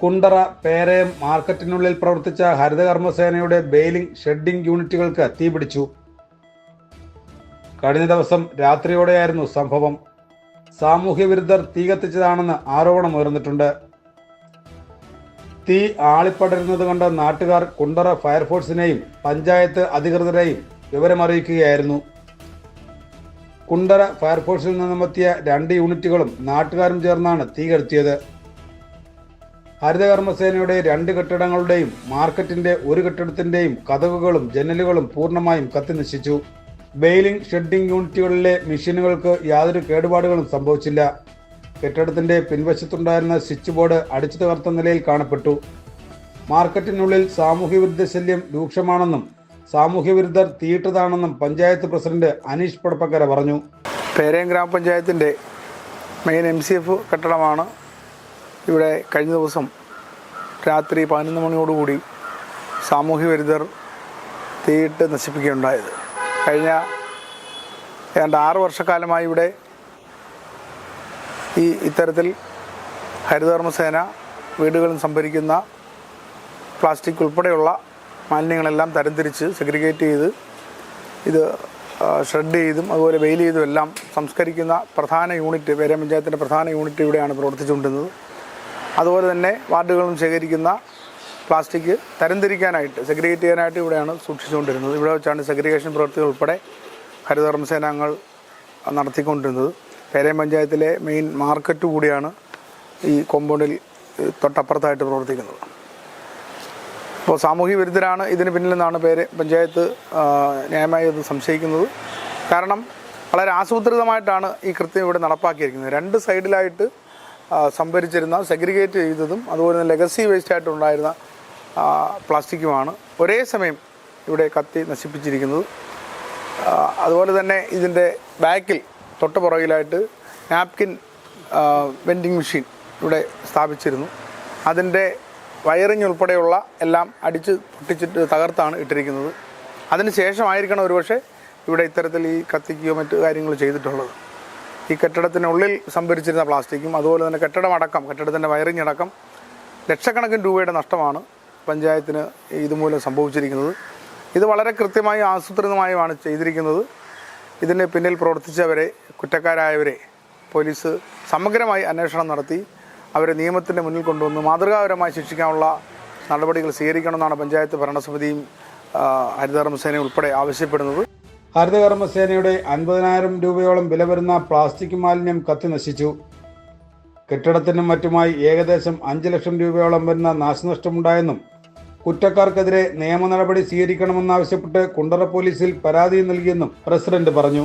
കുണ്ടറ പേരയം മാർക്കറ്റിനുള്ളിൽ പ്രവർത്തിച്ച ഹരിതകർമ്മസേനയുടെ baling shedding യൂണിറ്റുകൾക്ക് തീപിടിച്ചു. കഴിഞ്ഞ ദിവസം രാത്രിയോടെയായിരുന്നു സംഭവം. സാമൂഹ്യ വിരുദ്ധർ തീ കത്തിച്ചതാണെന്ന് ആരോപണം ഉയർന്നിട്ടുണ്ട്. തീ ആളിപ്പടരുന്നത് കണ്ട നാട്ടുകാർ കുണ്ടറ ഫയർഫോഴ്സിനെയും പഞ്ചായത്ത് അധികൃതരെയും വിവരമറിയിക്കുകയായിരുന്നു. കുണ്ടറ ഫയർഫോഴ്സിൽ നിന്നുമെത്തിയ രണ്ട് യൂണിറ്റുകളും നാട്ടുകാരും ചേർന്നാണ് തീ കെടുത്തിയത്. ഹരിതകർമ്മസേനയുടെ രണ്ട് കെട്ടിടങ്ങളുടെയും മാർക്കറ്റിന്റെ ഒരു കെട്ടിടത്തിന്റെയും കതകുകളും ജനലുകളും പൂർണമായും കത്തിനശിച്ചു ബെയിലിംഗ് ഷെഡിംഗ് യൂണിറ്റുകളിലെ മെഷീനുകൾക്ക് യാതൊരു കേടുപാടുകളും സംഭവിച്ചില്ല. കെട്ടിടത്തിന്റെ പിൻവശത്തുണ്ടായിരുന്ന സ്വിച്ച് ബോർഡ് അടിച്ചു തകർത്ത നിലയിൽ കാണപ്പെട്ടു. മാർക്കറ്റിനുള്ളിൽ സാമൂഹ്യവിരുദ്ധ ശല്യം രൂക്ഷമാണെന്നും സാമൂഹ്യവിരുദ്ധർ തീയിട്ടതാണെന്നും പഞ്ചായത്ത് പ്രസിഡന്റ് അനീഷ് പടപ്പക്കര പറഞ്ഞു. പേരയം ഗ്രാമപഞ്ചായത്തിന്റെ മെയിൻ എം സി എഫ് കെട്ടിടമാണ് ഇവിടെ കഴിഞ്ഞ ദിവസം രാത്രി പതിനൊന്ന് മണിയോടുകൂടി സാമൂഹ്യ വിരുദ്ധർ തീയിട്ട് നശിപ്പിക്കുകയുണ്ടായത്. കഴിഞ്ഞ ഏതാണ്ട് ആറ് വർഷക്കാലമായി ഇവിടെ ഈ ഇത്തരത്തിൽ ഹരിതകർമ്മസേന വീടുകളിൽ സംഭരിക്കുന്ന പ്ലാസ്റ്റിക് ഉൾപ്പെടെയുള്ള മാലിന്യങ്ങളെല്ലാം തരംതിരിച്ച് സെഗ്രിഗേറ്റ് ചെയ്ത് ഇത് ഷ്രെഡ് ചെയ്തും അതുപോലെ വെയിൽ ചെയ്തും എല്ലാം സംസ്കരിക്കുന്ന പ്രധാന യൂണിറ്റ് പേര പഞ്ചായത്തിന്റെ പ്രധാന യൂണിറ്റ് ഇവിടെയാണ് പ്രവർത്തിച്ചുകൊണ്ടിരുന്നത്. അതുപോലെ തന്നെ വാർഡുകളും ശേഖരിക്കുന്ന പ്ലാസ്റ്റിക് തരംതിരിക്കാനായിട്ട് സെഗ്രിഗേറ്റ് ചെയ്യാനായിട്ട് ഇവിടെയാണ് സൂക്ഷിച്ചുകൊണ്ടിരുന്നത്. ഇവിടെ വെച്ചാണ് സെഗ്രിഗേഷൻ പ്രവൃത്തികൾ ഉൾപ്പെടെ ഹരിതകർമ്മസേനാംഗങ്ങൾ നടത്തിക്കൊണ്ടിരുന്നത്. പേരയം പഞ്ചായത്തിലെ മെയിൻ മാർക്കറ്റ് കൂടിയാണ് ഈ കോമ്പൗണ്ടിൽ തൊട്ടപ്പുറത്തായിട്ട് പ്രവർത്തിക്കുന്നത്. അപ്പോൾ സാമൂഹിക വിരുദ്ധരാണ് ഇതിന് പിന്നിലെന്നാണ് പേര് പഞ്ചായത്ത് ന്യായമായി ഇത് സംശയിക്കുന്നത്. കാരണം വളരെ ആസൂത്രിതമായിട്ടാണ് ഈ കൃത്യം ഇവിടെ നടപ്പാക്കിയിരിക്കുന്നത്. രണ്ട് സൈഡിലായിട്ട് സംഭരിച്ചിരുന്ന സെഗ്രിഗേറ്റ് ചെയ്തതും അതുപോലെ തന്നെ ലെഗസി വേസ്റ്റ് ആയിട്ടുണ്ടായിരുന്ന ആ, പ്ലാസ്റ്റിക്കുമാണ് ഒരേ സമയം ഇവിടെ കത്തി നശിപ്പിച്ചിരിക്കുന്നത്. അതുപോലെ തന്നെ ഇതിന്റെ ബാക്കിൽ തൊട്ട് പുറകിലായിട്ട് നാപ്കിൻ വെൻഡിങ് മെഷീൻ ഇവിടെ സ്ഥാപിച്ചിരുന്നു. അതിന്റെ വയറിങ് ഉൾപ്പെടെയുള്ള എല്ലാം അടിച്ച് പൊട്ടിച്ചിട്ട് തകർത്താണ് ഇട്ടിരിക്കുന്നത്. അതിന് ശേഷമായിരിക്കണം ഒരുപക്ഷെ ഇവിടെ ഇത്തരത്തിൽ ഈ കത്തിക്കുകയോ മറ്റു കാര്യങ്ങൾ ചെയ്തിട്ടുള്ളത്. ഈ കെട്ടിടത്തിനുള്ളിൽ സംഭരിച്ചിരുന്ന പ്ലാസ്റ്റിക്കും അതുപോലെ തന്നെ കെട്ടിടമടക്കം കെട്ടിടത്തിന്റെ വയറിങ് അടക്കം ലക്ഷക്കണക്കിന് രൂപയുടെ നഷ്ടമാണ് പഞ്ചായത്തിന് ഇതുമൂലം സംഭവിച്ചിരിക്കുന്നത്. ഇത് വളരെ കൃത്യമായി ആസൂത്രിതമായുമാണ് ചെയ്തിരിക്കുന്നത്. ഇതിന് പിന്നിൽ പ്രവർത്തിച്ചവരെ കുറ്റക്കാരായവരെ പോലീസ് സമഗ്രമായി അന്വേഷണം നടത്തി അവരെ നിയമത്തിന്റെ മുന്നിൽ കൊണ്ടുവന്ന് മാതൃകാപരമായി ശിക്ഷിക്കാനുള്ള നടപടികൾ സ്വീകരിക്കണമെന്നാണ് പഞ്ചായത്ത് ഭരണസമിതിയും ഹരിതകർമ്മസേനയും ഉൾപ്പെടെ ആവശ്യപ്പെടുന്നത്. ഹരിതകർമ്മസേനയുടെ അൻപതിനായിരം രൂപയോളം വില വരുന്ന പ്ലാസ്റ്റിക് മാലിന്യം കത്തി നശിച്ചു. കെട്ടിടത്തിനും മറ്റുമായി ഏകദേശം അഞ്ച് ലക്ഷം രൂപയോളം വരുന്ന നാശനഷ്ടമുണ്ടായെന്നും കുറ്റക്കാർക്കെതിരെ നിയമ നടപടി സ്വീകരിക്കണമെന്നാവശ്യപ്പെട്ട് കുണ്ടറ പോലീസിൽ പരാതി നൽകിയെന്നും പ്രസിഡന്റ് പറഞ്ഞു.